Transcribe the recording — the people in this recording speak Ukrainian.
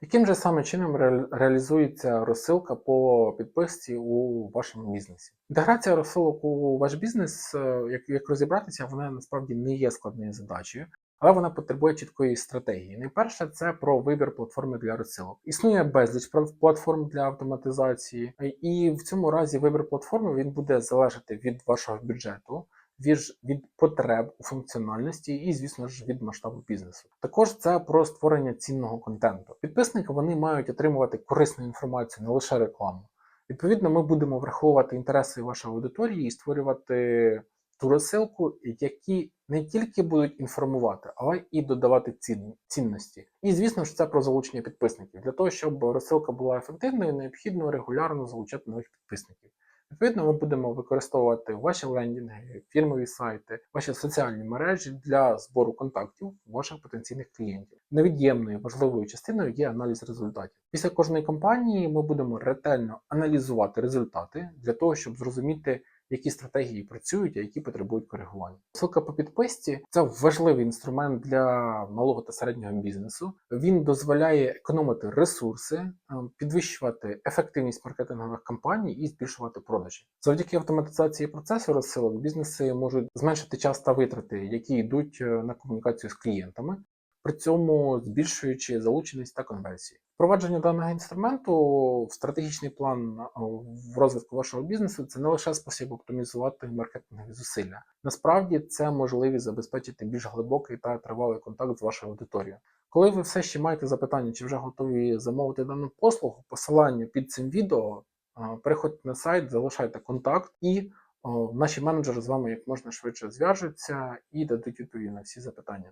Яким же саме чином реалізується розсилка по підписці у вашому бізнесі? Інтеграція розсилок у ваш бізнес, е, як, як розібратися, вона насправді не є складною задачею. Але вона потребує чіткої стратегії. Найперше, це про вибір платформи для розсилок. Існує безліч платформ для автоматизації, і в цьому разі вибір платформи він буде залежати від вашого бюджету, від, потреб у функціональності і, звісно ж, від масштабу бізнесу. Також це про створення цінного контенту. Підписники вони мають отримувати корисну інформацію, не лише рекламу. Відповідно, ми будемо враховувати інтереси вашої аудиторії і створювати ту розсилку, які не тільки будуть інформувати, але і додавати цін, цінності. І звісно ж, це про залучення підписників. Для того, щоб розсилка була ефективною, необхідно регулярно залучати нових підписників. Відповідно, ми будемо використовувати ваші лендінги, фірмові сайти, ваші соціальні мережі для збору контактів ваших потенційних клієнтів. Невід'ємною важливою частиною є аналіз результатів. Після кожної кампанії ми будемо ретельно аналізувати результати для того, щоб зрозуміти, які стратегії працюють, а які потребують коригування. Ссылка по підписці це важливий інструмент для малого та середнього бізнесу. Він дозволяє економити ресурси, е, підвищувати ефективність маркетингових кампаній і збільшувати продажі. Завдяки автоматизації процесу розсилок бізнеси можуть зменшити час та витрати, які йдуть е, на комунікацію з клієнтами. При цьому збільшуючи залученість та конверсії. Впровадження даного інструменту в стратегічний план в розвитку вашого бізнесу це не лише спосіб оптимізувати маркетингові зусилля. Насправді це можливість забезпечити більш глибокий та тривалий контакт з вашою аудиторією. Коли ви все ще маєте запитання, чи вже готові замовити дану послугу, посилання під цим відео, переходьте на сайт, залишайте контакт і наші менеджери з вами як можна швидше зв'яжуться і дадуть відповіді на всі запитання.